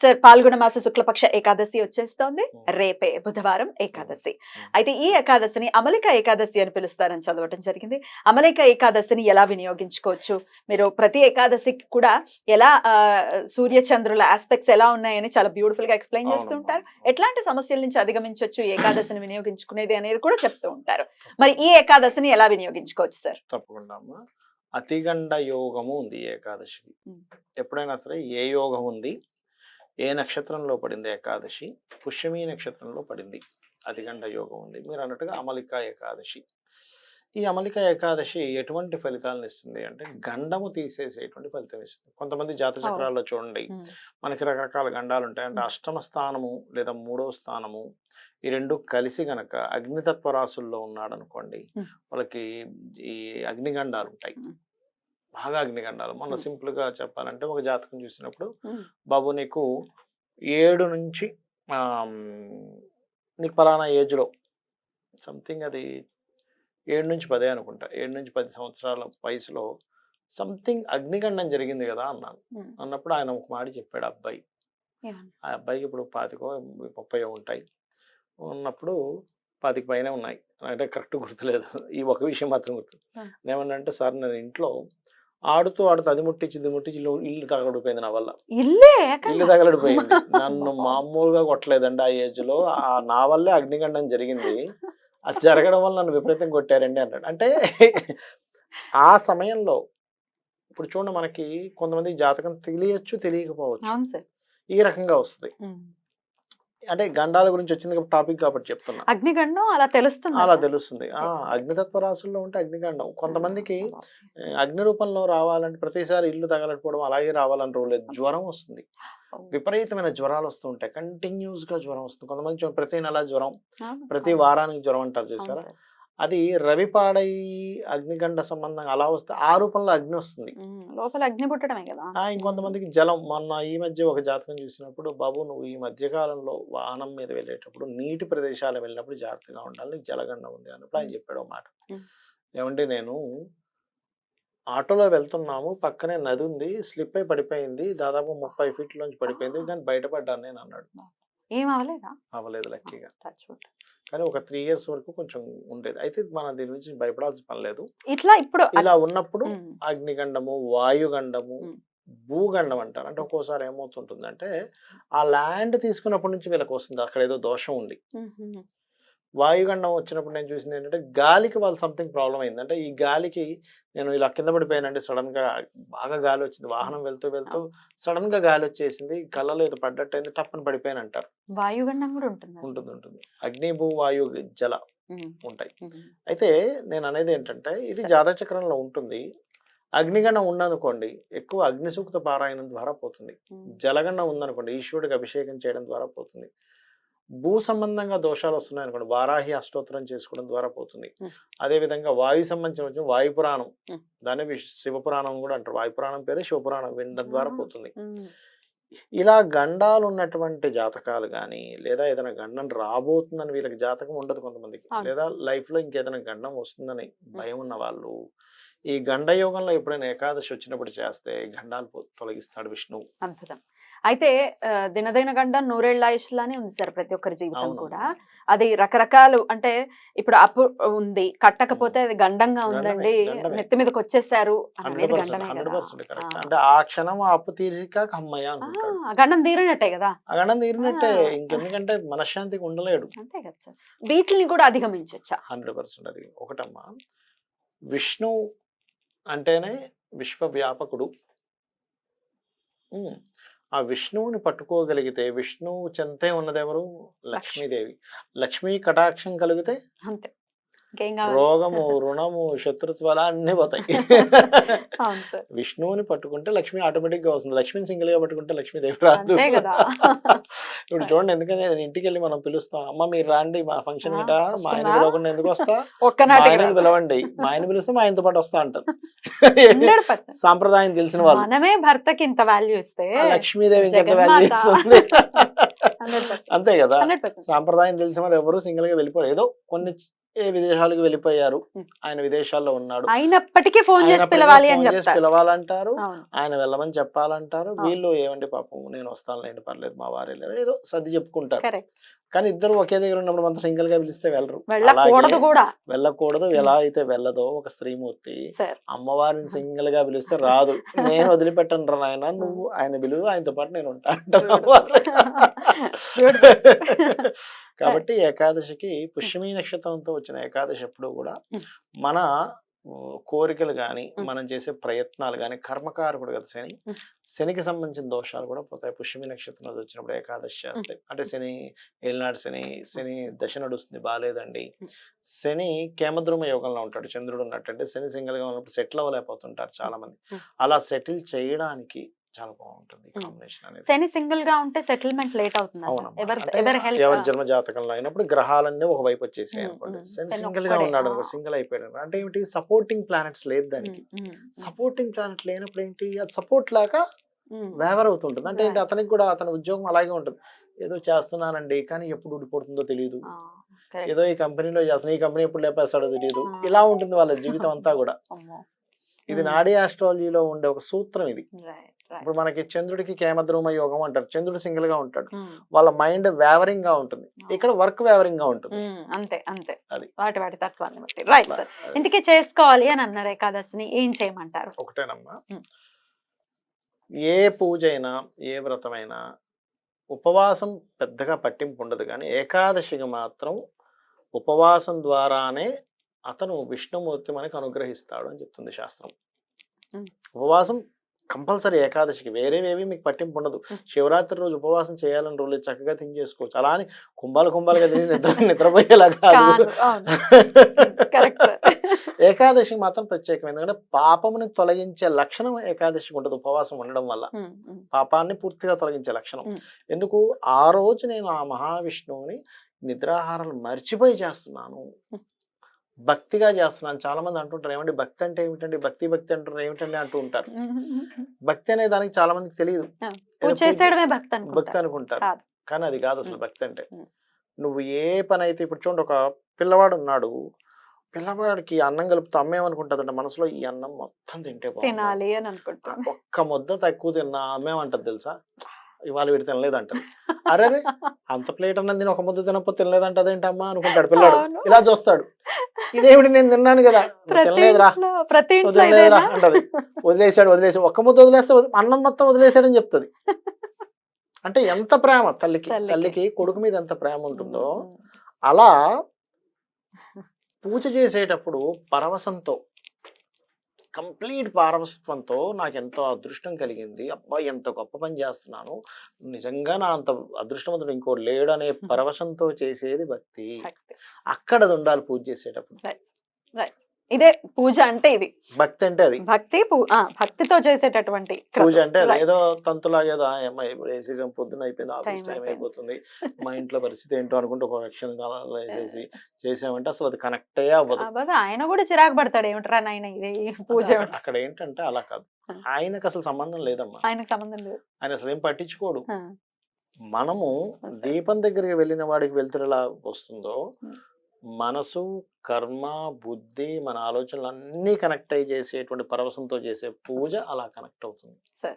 Sir పాల్గొన మాస శుక్లపక్ష ఏకాదశి వచ్చేస్తోంది. రేపే బుధవారం ఏకాదశి. అయితే ఈ ఏకాదశిని అమలిక ఏకాదశి అని పిలుస్తారని చదవటం జరిగింది. అమలిక ఏకాదశిని ఎలా వినియోగించుకోవచ్చు? మీరు ప్రతి ఏకాదశికి కూడా ఎలా ఆ, సూర్య చంద్రుల ఆస్పెక్ట్స్ ఎలా ఉన్నాయని చాలా బ్యూటిఫుల్గా ఎక్స్ప్లెయిన్ చేస్తూ ఉంటారు. ఎట్లాంటి సమస్యల నుంచి అధిగమించవచ్చు ఏకాదశిని వినియోగించుకునేది అనేది కూడా చెప్తూ ఉంటారు. మరి ఈ ఏకాదశిని ఎలా వినియోగించుకోవచ్చు సార్? తప్పకుండా అతిగండ యోగము ఉంది ఏకాదశికి. ఎప్పుడైనా సరే ఏ యోగం ఉంది ఏ నక్షత్రంలో పడింది ఏకాదశి? పుష్యమీ నక్షత్రంలో పడింది. అతిగండ యోగం ఉంది. మీరు అన్నట్టుగా అమలిక ఏకాదశి. ఈ అమలిక ఏకాదశి ఎటువంటి ఫలితాలను ఇస్తుంది అంటే గండము తీసేసేటువంటి ఫలితం ఇస్తుంది. కొంతమంది జాత చక్రాల్లో చూడండి. మనకి రకరకాల గండాలు ఉంటాయి. అంటే. అష్టమ స్థానము లేదా మూడవ స్థానము ఈ రెండు కలిసి గనక అగ్నితత్వ రాసుల్లో ఉన్నాడు అనుకోండి. వాళ్ళకి ఈ అగ్నిగండాలు ఉంటాయి. బాగా అగ్నిగండాలు మొన్న. సింపుల్గా చెప్పాలంటే ఒక జాతకం చూసినప్పుడు. బాబు నీకు ఏడు నుంచి నీకు పలానా ఏజ్లో సంథింగ్ అది ఏడు నుంచి పదే అనుకుంటా ఏడు నుంచి పది సంవత్సరాల వయసులో సంథింగ్ అగ్నిగండం జరిగింది కదా అన్నాను. అన్నప్పుడు ఆయన ఒక మాట చెప్పాడు అబ్బాయి? ఆ అబ్బాయికి ఇప్పుడు పాతికో ముప్పై ఉంటాయి ఉన్నప్పుడు పాతిక పైన ఉన్నాయి అంటే కరెక్ట్ గుర్తులేదు ఈ ఒక విషయం మాత్రం గుర్తు ఆ. ఏమన్నంటే సార్ నేను ఇంట్లో ఆడుతూ ఆడుతూ అది ముట్టించి ఇది ముట్టించి ఇల్లు తగలడిపోయింది నా వల్ల. ఇల్లే ఇల్లు? తగలడిపోయింది. నన్ను. మామూలుగా కొట్టలేదండి ఆ ఏజ్లో. ఆ నా వల్లే అగ్నిగండం జరిగింది. అది జరగడం వల్ల నన్ను విపరీతం కొట్టారండి అన్నాడు. అంటే ఆ సమయంలో ఇప్పుడు చూడండి మనకి కొంతమంది జాతకం తెలియచ్చు తెలియకపోవచ్చు. ఈ రకంగా వస్తుంది. అంటే గండాల గురించి వచ్చింది టాపిక్ కాబట్టి చెప్తున్నా. అగ్నిగండం అలా తెలుస్తుంది? అలా తెలుస్తుంది. ఆ అగ్నితత్వ రాశుల్లో ఉంటే అగ్నిగండం. కొంతమందికి అగ్ని రూపంలో రావాలంటే ప్రతిసారి ఇల్లు తగలకపోవడం అలాగే రావాలని రూల్ లేదు. జ్వరం వస్తుంది. విపరీతమైన జ్వరాలు వస్తూ ఉంటాయి. కంటిన్యూస్గా జ్వరం వస్తుంది. కొంతమంది ప్రతి నెల జ్వరం ప్రతి వారానికి జ్వరం అంటారు చూసారా? అది రవి పాడై అగ్నిగండ సంబంధం అలా వస్తే ఆ రూపంలో అగ్ని వస్తుంది. లోపల అగ్ని పుట్టడమే కదా? ఇంకొంతమందికి జలం. మొన్న ఈ మధ్య ఒక జాతకం చూసినప్పుడు బాబు నువ్వు ఈ మధ్య కాలంలో వాహనం మీద వెళ్ళేటప్పుడు నీటి ప్రదేశాలు వెళ్ళినప్పుడు జాగ్రత్తగా ఉండాలి నీకు జలగండం ఉంది అన్నప్పుడు ఆయన చెప్పాడు మాట. ఏమంటే నేను ఆటోలో వెళ్తున్నాము పక్కనే నది ఉంది స్లిప్ అయి పడిపోయింది దాదాపు ముప్పై ఫీట్లోంచి పడిపోయింది కానీ బయటపడ్డాను నేను అన్నాడు. ఏం అవ్వలేదా? అవ్వలేదు లక్కీగా. కానీ ఒక త్రీ ఇయర్స్ వరకు కొంచెం ఉండేది. అయితే మనం దీని నుంచి భయపడాల్సిన పని లేదు. ఇట్లా ఇప్పుడు ఇలా ఉన్నప్పుడు. అగ్నిగండము వాయుగండము. భూగండం అంటారు. అంటే ఒక్కోసారి ఏమవుతుంటుందంటే ఆ ల్యాండ్ తీసుకున్నప్పటి నుంచి వీళ్ళకి వస్తుంది. అక్కడ ఏదో దోషం ఉంది. వాయుగండం వచ్చినప్పుడు నేను చూసింది ఏంటంటే గాలికి వాళ్ళు సంథింగ్ ప్రాబ్లం అయింది. అంటే ఈ గాలికి నేను ఇలా కింద పడిపోయానంటే సడన్గా బాగా గాలి వచ్చింది. వాహనం వెళ్తూ వెళ్తూ సడన్గా గాలి వచ్చేసింది. కళ్ళలో ఏదో పడ్డట్టు అయింది టప్పని పడిపోయాను అంటారు. వాయుగండం కూడా ఉంటుంది ఉంటుంది ఉంటుంది. అగ్ని భూ వాయు జల. ఉంటాయి. అయితే నేను అనేది ఏంటంటే ఇది జాతక చక్రంలో ఉంటుంది. అగ్నిగణం ఉందనుకోండి ఎక్కువ అగ్ని సూక్త పారాయణం ద్వారా పోతుంది. జలగండం ఉందనుకోండి ఈశ్వరుడికి అభిషేకం చేయడం ద్వారా పోతుంది. భూ సంబంధంగా దోషాలు వస్తున్నాయి అనుకోండి వారాహి అష్టోత్తరం చేసుకోవడం ద్వారా పోతుంది Hmm. అదే విధంగా వాయు సంబంధించిన వచ్చిన వాయు పురాణం Hmm. దాన్ని శివపురాణం కూడా అంటారు వాయు పురాణం పేరు శివపురాణం వినడం ద్వారా. పోతుంది. ఇలా గండాలు ఉన్నటువంటి జాతకాలు కానీ లేదా ఏదైనా గండం రాబోతుందని వీళ్ళకి జాతకం ఉండదు కొంతమందికి. లేదా లైఫ్లో ఇంకేదైనా గండం వస్తుందని భయం ఉన్న వాళ్ళు ఈ గండ యోగంలో ఎప్పుడైనా ఏకాదశి వచ్చినప్పుడు చేస్తే గండాలు తొలగిస్తాడు విష్ణువు అద్భుతం అయితే దినదిన గండం నూరేళ్ళ ఆయుష్లానే ఉంది సార్ ప్రతి ఒక్కరి జీవితం. కూడా. అది రకరకాలు అంటే ఇప్పుడు అప్పు ఉంది. కట్టకపోతే అది గండంగా ఉందండి. నెత్తి మీదకి వచ్చేసారు అనేది. అంటే ఆ క్షణం అప్పు తీరిక అమ్మయ్య గండం తీరినట్టే కదా. గండం తీరినట్టే. ఇంకెందుకంటే మనశ్శాంతికి ఉండలేడు. అంతే కదా సార్. వీటిని కూడా అధిగమించవచ్చా హండ్రెడ్ పర్సెంట్ అది. ఒకటమ్మా. విష్ణు అంటేనే విశ్వవ్యాపకుడు. ఆ విష్ణువుని పట్టుకోగలిగితే విష్ణువు చెంతే ఉన్నదెవరు? లక్ష్మీదేవి. లక్ష్మీ కటాక్షం కలిగితే అంతే. రోగము రుణము శత్రుత్వాలు అన్నీ పోతాయి. విష్ణువుని పట్టుకుంటే లక్ష్మి ఆటోమేటిక్గా వస్తుంది. లక్ష్మిని సింగిల్గా పట్టుకుంటే లక్ష్మీదేవి రాదు. ఇప్పుడు చూడండి ఎందుకంటే నేను ఇంటికి వెళ్ళి మనం పిలుస్తాం అమ్మ మీరు రాండి మా ఫంక్షన్ గిట మా ఆయన? పిలవకుండా ఎందుకు వస్తా? ఆయనని పిలవండి. మా ఆయన పిలిస్తే మా ఆయనతో పాటు వస్తా అంటారు. సాంప్రదాయం తెలిసిన వాళ్ళు. మనమే భర్తకి ఇంత వాల్యూ ఇస్తే లక్ష్మీదేవి value ఇస్తుంది. అంతే కదా. సాంప్రదాయం తెలిసిన వాళ్ళు ఎవరు సింగిల్గా వెళ్ళిపోరు. ఏదో కొన్ని ఏ విదేశాలకు వెళ్ళిపోయారు. ఆయన విదేశాల్లో ఉన్నాడు. అయినప్పటికీ ఫోన్ చేసి పిలవాలి అని పిలవాలంటారు. ఆయన వెళ్ళమని చెప్పాలంటారు. వీళ్ళు ఏమండి పాపం నేను వస్తాను లేండి పర్లేదు మా వారు వెళ్ళారు. ఏదో సర్ది చెప్పుకుంటారు. కానీ ఇద్దరు ఒకే దగ్గర ఉన్నప్పుడు మాత్రం సింగిల్గా పిలిస్తే వెళ్ళరు. వెళ్ళకూడదు అలాగే కూడా. వెళ్ళకూడదు. ఎలా అయితే వెళ్ళదో ఒక స్త్రీమూర్తి అమ్మవారిని సింగిల్గా పిలిస్తే రాదు. నేను వదిలిపెట్టను రా నాయన నువ్వు ఆయన పిలువు ఆయనతో పాటు నేను ఉంటా. కాబట్టి ఏకాదశికి పుష్యమీ నక్షత్రంతో వచ్చిన ఏకాదశి ఎప్పుడు కూడా. మన కోరికలు కానీ. మనం చేసే ప్రయత్నాలు కానీ కర్మకారకుడు కదా శని. శనికి సంబంధించిన దోషాలు కూడా పోతాయి. పుష్యమి నక్షత్రం వచ్చినప్పుడు ఏకాదశి చేస్తాయి అంటే శని ఏలినాడు శని శని దశ నడుస్తుంది బాగాలేదండి. శని కేమద్రుమ యోగంలో ఉంటాడు. చంద్రుడు ఉన్నట్టు. అంటే శని సింగిల్గా ఉన్నప్పుడు సెటిల్ అవ్వలేకపోతుంటారు చాలా మంది. అలా సెటిల్ చేయడానికి చాలా బాగుంటుంది. కాంబినేషన్ అనేది. శని సింగిల్గా ఉంటే సెటిల్మెంట్ లేట్ అవుతుంది. ఎవరి జన్మ జాతకంలో అయినప్పుడు గ్రహాలన్నీ ఒక వైపు వచ్చేసాయి అనుకోండి. శని సింగిల్గా. ఉన్నాడు. సింగిల్ అయిపోయాడు. అంటే ఏమిటి? సపోర్టింగ్ ప్లానెట్స్ లేదు దానికి. సపోర్టింగ్ ప్లానెట్ లేనప్పుడు ఏంటి? అది సపోర్ట్ లేక వేవర్ అవుతుంటుంది. అంటే ఏంటి. అతనికి కూడా అతని ఉద్యోగం అలాగే ఉంటుంది. ఏదో చేస్తున్నానండి కానీ ఎప్పుడు ఊడిపోతుందో తెలియదు ఏదో ఈ కంపెనీలో చేస్తున్నా ఈ కంపెనీ ఎప్పుడు లేపేస్తాడో తెలియదు. ఇలా ఉంటుంది వాళ్ళ జీవితం అంతా కూడా. ఇది నాడీ ఆస్ట్రాలజీలో ఉండే ఒక సూత్రం ఇది. ఇప్పుడు మనకి చంద్రుడికి కేమద్రోమ యోగం అంటారు. చంద్రుడు సింగిల్గా ఉంటాడు. వాళ్ళ మైండ్ వేవరింగ్గా ఉంటుంది. ఇక్కడ వర్క్ వేవరింగ్గా ఉంటుంది. అంతే అంతే. అది. వాటి వాటి తత్వాన్ని బట్టి. రైట్ సార్ ఇందుకే చేసుకోవాలి అని అన్నారు ఏకాదశిని. ఏం చేయమంటారు? ఒకటేనమ్మా. ఉం. ఏ పూజ అయినా ఏ వ్రతమైనా ఉపవాసం పెద్దగా పట్టింపు ఉండదు కానీ ఏకాదశికి మాత్రం ఉపవాసం ద్వారానే అతను విష్ణుమూర్తి మనకు అనుగ్రహిస్తాడు అని చెప్తుంది శాస్త్రం. ఉపవాసం కంపల్సరీ ఏకాదశికి. వేరేవేవి మీకు పట్టింపు ఉండదు. శివరాత్రి రోజు ఉపవాసం చేయాలని రోజు చక్కగా తిని చేసుకోవచ్చు. అలా అని కుంభాలు కుంభాలుగా తిని నిద్ర నిద్రపోయేలా కాదు. ఏకాదశి మాత్రం ప్రత్యేకం. ఎందుకంటే పాపముని తొలగించే లక్షణం ఏకాదశికి ఉంటుంది. ఉపవాసం ఉండడం వల్ల. పాపాన్ని పూర్తిగా తొలగించే లక్షణం. ఎందుకు? ఆ రోజు నేను ఆ మహావిష్ణువుని నిద్రాహారాలు మర్చిపోయి చేస్తున్నాను. భక్తిగా చేస్తున్నాను. చాలా మంది అంటుంటారు ఏమండి భక్తి అంటే ఏమిటండి? భక్తి భక్తి అంటారు ఏమిటండి? అంటూ ఉంటారు. భక్తి అనే దానికి చాలా మందికి తెలియదు భక్తి అనుకుంటారు. కానీ అది కాదు అసలు. భక్తి అంటే. నువ్వు ఏ పని అయితే ఇప్పుడు చూడండి ఒక పిల్లవాడు ఉన్నాడు. పిల్లవాడికి అన్నం కలుపుతూ అమ్మేమనుకుంటుందంటే మనసులో ఈ అన్నం మొత్తం తింటే. తినాలి అని అనుకుంటాను ఒక్క ముద్ద తక్కువ తిన్నా అమ్మేమంటది తెలుసా? ఇవాళ వీడు తినలేదంటది అరే అంత ప్లేట్ అన్నం తిని ఒక ముద్ద తినకపోతే తినలేదంటది ఏంటమ్మా అనుకుంటాడు పిల్లాడు. ఇలా చూస్తాడు. ఇదేమిటి నేను తిన్నాను కదా? తినలేదురా. వదిలేదురా? అంటది. వదిలేసాడు వదిలేసాడు ఒక్క ముద్ద వదిలేస్తే వదిలే- అన్నం మొత్తం వదిలేసాడని చెప్తుంది. అంటే ఎంత ప్రేమ తల్లికి? తల్లికి. కొడుకు మీద ఎంత ప్రేమ ఉంటుందో అలా పూజ చేసేటప్పుడు పరవశంతో కంప్లీట్ పారవస్వంతో నాకు ఎంతో అదృష్టం కలిగింది. అబ్బాయి ఎంత గొప్ప పని చేస్తున్నాను. నిజంగా నా అంత అదృష్టవంతుడు ఇంకోటి లేడు అనే పరవశంతో చేసేది భక్తి. భక్తి. అక్కడ అది ఉండాలి పూజ చేసేటప్పుడు. ఇదే పూజ అంటే ఇది భక్తి అంటే అది భక్తి భక్తితో చేసేటటువంటి. పూజ అంటే అది. ఏదో తంతులాగా ఏదో ఇప్పుడు వేసేసాం పొద్దున్న అయిపోయింది ఆఫీస్ టైం. అయిపోతుంది మా ఇంట్లో పరిస్థితి ఏంటో అనుకుంటే ఒక వేసేసి చేసామంటే అసలు అది కనెక్టే అవ్వదు ఆయన కూడా చిరాకు పడతాడు ఏమిట్రా నాయన ఇదే పూజ అక్కడ- ఏంటంటే అలా కాదు. ఆయనకు అసలు సంబంధం లేదమ్మా ఆయనకు సంబంధం లేదు ఆయన అసలు ఏం పట్టించుకోడు మనము. దీపం దగ్గరికి వెళ్ళిన వాడికి వెళ్తురులా వస్తుందో ఉం. మనసు కర్మ బుద్ధి మన ఆలోచనలు అన్నీ కనెక్ట్ అయ్యి చేసేటువంటి పరవశంతో చేసే పూజ అలా కనెక్ట్ అవుతుంది. సరే.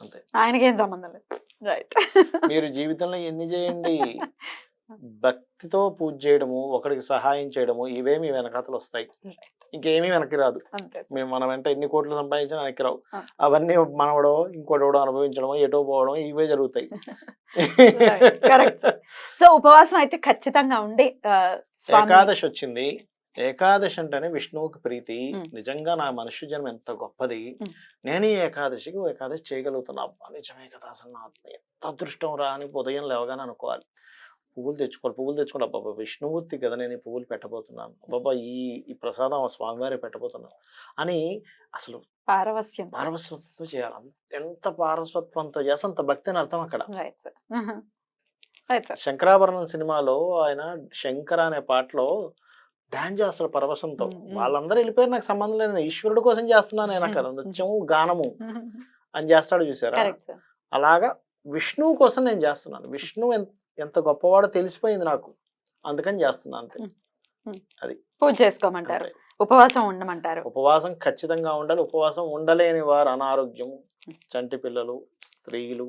అంతే. ఆయనకేం సంబంధం లేదు. రైట్. మీరు జీవితంలో ఎన్ని చేయండి? భక్తితో పూజ చేయడము ఒకరికి సహాయం చేయడము ఇవే మీ వెనకాతలు వస్తాయి ఇంకేమీ వెనక్కి రాదు. మేము మన వెంట ఎన్ని కోట్లు సంపాదించినా వెనక్కి రావు. అవన్నీ మనవడో ఇంకోటో అనుభవించడమో ఎటో పోవడం ఇవే జరుగుతాయి. సో ఉపవాసం అయితే ఖచ్చితంగా ఉండి ఏకాదశి వచ్చింది. ఏకాదశి అంటేనే విష్ణువుకి ప్రీతి. నిజంగా నా మనుష్య జన్మ ఎంత గొప్పది. నేను ఏకాదశికి ఏకాదశి చేయగలుగుతున్నా. నిజమే కదా అసలు నా ఎంత అదృష్టం రా అని ఉదయం లేవగానే అనుకోవాలి. పువ్వులు తెచ్చుకోవాలి. పువ్వులు తెచ్చుకోవాలి. బాబా విష్ణుమూర్తి కదా నేను పువ్వులు పెట్టబోతున్నాను. బాబా ఈ ఈ ప్రసాదం ఆ స్వామివారి పెట్టబోతున్నాను అని అసలు పారవస్యం. పారవస్వత్వంతో చేయాలి. అంత- ఎంత పారవస్వత్వంతో చేస్తే అంత భక్తి అని అర్థం అక్కడ. శంకరాభరణం సినిమాలో ఆయన శంకర అనే పాటలో డాన్స్ చేస్తాడు పరవశంతో. వాళ్ళందరూ వెళ్ళిపోయారు. నాకు సంబంధం లేదు. ఈశ్వరుడు కోసం చేస్తున్నాను నేను అక్కడ. నృత్యము గానము అని చేస్తాడు చూసారా? అలాగా విష్ణువు కోసం నేను చేస్తున్నాను. విష్ణువు ఎంత ఎంత గొప్పవాడో తెలిసిపోయింది నాకు. అందుకని చేస్తున్నాను అంతే. పూజ చేసుకోమంటారు. ఉపవాసం ఉండమంటారు. ఉపవాసం ఖచ్చితంగా ఉండాలి. ఉపవాసం ఉండలేని వారు అనారోగ్యము చంటి పిల్లలు స్త్రీలు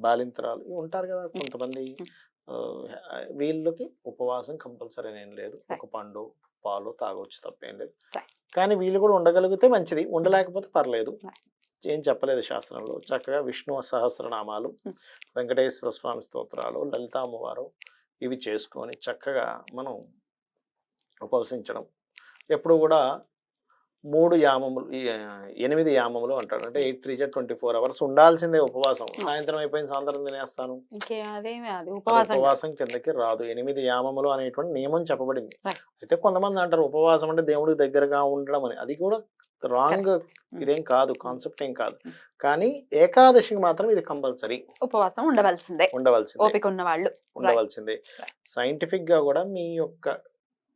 బాలింతరాలు ఇవి ఉంటారు కదా కొంతమంది. వీళ్ళకి ఉపవాసం కంపల్సరీ ఏం లేదు. ఒక పండు పాలు తాగొచ్చు తప్పేం లేదు. కానీ వీళ్ళు కూడా ఉండగలిగితే మంచిది. ఉండలేకపోతే పర్లేదు. ఏం చెప్పలేదు శాస్త్రంలో చక్కగా విష్ణు సహస్రనామాలు. వెంకటేశ్వర స్వామి స్తోత్రాలు లలిత అమ్మవారు ఇవి చేసుకొని చక్కగా మనం ఉపవసించడం. ఎప్పుడు కూడా మూడు యామములు ఎనిమిది యామములు అంటాడు అంటే eight three twenty four hours ఉండాల్సిందే ఉపవాసం. సాయంత్రం అయిపోయిన సాయంత్రం తినేస్తాను. ఉపవాసం కిందకి రాదు. ఎనిమిది యామములు అనేటువంటి నియమం చెప్పబడింది. అయితే కొంతమంది అంటారు ఉపవాసం అంటే దేవుడికి దగ్గరగా ఉండడం అని. అది కూడా రాంగ్ ఇదేం కాదు కాన్సెప్ట్ ఏం కాదు. Mm. కానీ ఏకాదశికి మాత్రం ఇది కంపల్సరీ. ఉపవాసం ఉండవలసిందే. ఉండవలసిందే. ఓపిక ఉన్న వాళ్ళు ఉండవలసిందే. సైంటిఫిక్గా కూడా మీ యొక్క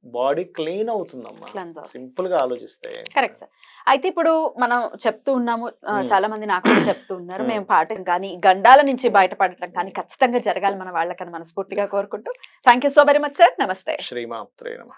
బాడీ క్లీన్ అవుతుందమ్మా. సింపుల్గా ఆలోచిస్తే. కరెక్ట్ సార్ అయితే ఇప్పుడు మనం చెప్తూ ఉన్నాము మ్మ్. చాలా మంది నాకు చెప్తూ ఉన్నారు. మ్మ్. పాఠం కానీ గండాల నుంచి. బయటపడటం కానీ ఖచ్చితంగా జరగాలి మన వాళ్ళకని మనస్ఫూర్తిగా కోరుకుంటూ. Thank you so very much sir నమస్తే శ్రీమాత్రే నమ.